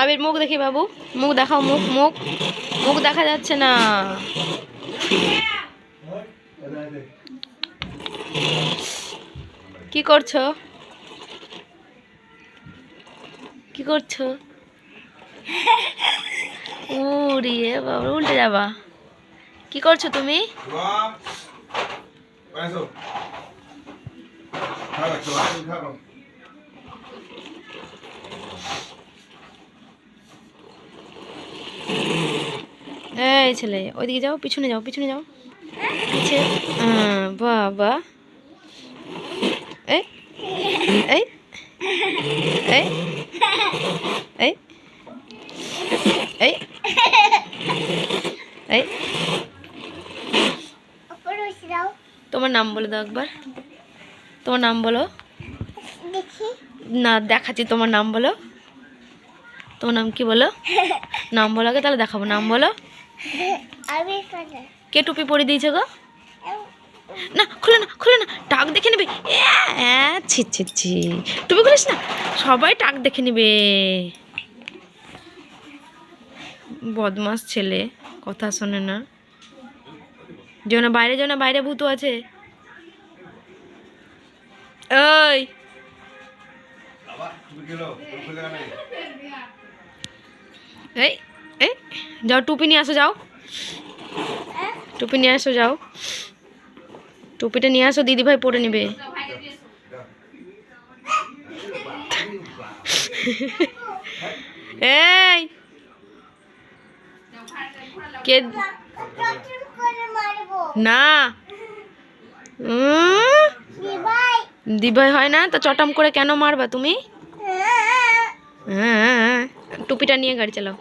আবির, মুখ দেখি বাবু। মুখ দেখাও, মুখ মুখ। মুখ দেখা যাচ্ছে না। কি করছ? কি করছ? উড়িয়ে বাবা, উল্টে যাবা। কি করছ তুমি? এই ছেলে ওইদিকে যাও পিছনে যাও পিছনে যাও। পিছে বাবা। এই এই এই এই এই এই। তোমার নাম বলে দাও একবার। তোমার নাম বলো? না দেখাচ্ছি তোমার নাম বলো। তোমার নাম কি বলো? নাম বলো আগে তাহলে দেখাবো। নাম বলো। কে টুপি পরে দিয়েছে গো? না খুলে না খুলে না টাক দেখে নেবে। ছি ছি ছি। টুপি খুলিস না? সবাই টাক দেখে নেবে। বদমাস ছেলে কথা শোনে না। যেও না বাইরে না বাইরে ভূত আছে। ওই? এই এই, যাও টুপি নিয়ে আসো, যাও। টুপি নিয়ে আসো, যাও। টুপিটা নিয়ে আসো দিদি ভাই পরে নেবে। এই। কে না। দিবাই হয় না? তো চটাম করে কেন মারবা তুমি? হ্যাঁ টুপিটা নিয়ে গাড়ি চালাও।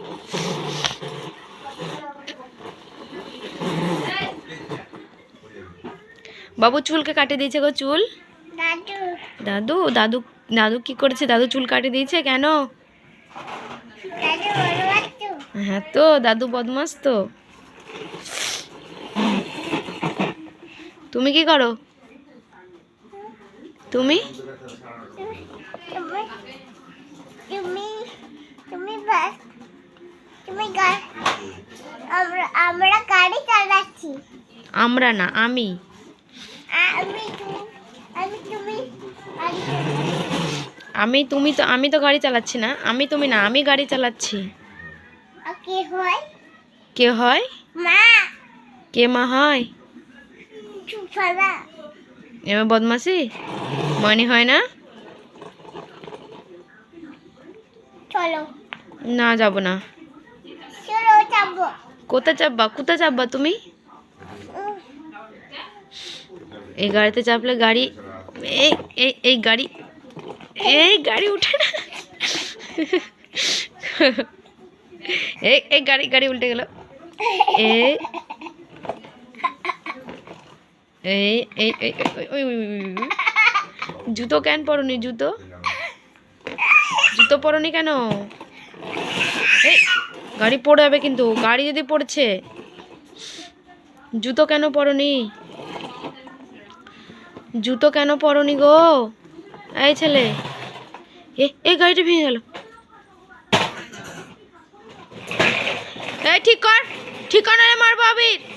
বাবু চুলকে কাটে দিয়েছে গো চুল। দাদু। দাদু দাদু কি করেছে? দাদু চুল কাটে দিয়েছে কেন? হ্যাঁ তো দাদু বদমাস তো তুমি কি করো? তুমি তুমি তুমি বাস তুমি আমরা আমরা গাড়ি চালাচ্ছি আমরা না আমি আমি তুমি আমি তুমি আমি আমি তুমি তো আমি তো গাড়ি চালাচ্ছি না আমি তুমি না আমি গাড়ি চালাচ্ছি কে হয় কে হয় মা কে মা হয় এবার বদমাসি মনে হয় না? চলো। না যাব না। চলো যাব। কোথায় চাপবা? কোথায় চাপবা তুমি? এই গাড়িতে চাপলে গাড়ি এই এই এই গাড়ি এই গাড়ি উঠে না। এই এই গাড়ি গাড়ি উল্টে গেল। এই এই এই ওই। জুতো কেন পরনি, জুতো? জুতো পরনি কেন? এই, গাড়ি পড়ে যাবে কিন্তু, গাড়ি যদি পড়ছে। জুতো কেন পরনি? জুতো কেন পরনি গো? এই ছেলে। এ, এই গাড়িটা ভেঙে গেল। এই, ঠিক কর ঠিক কর মারবো আবির।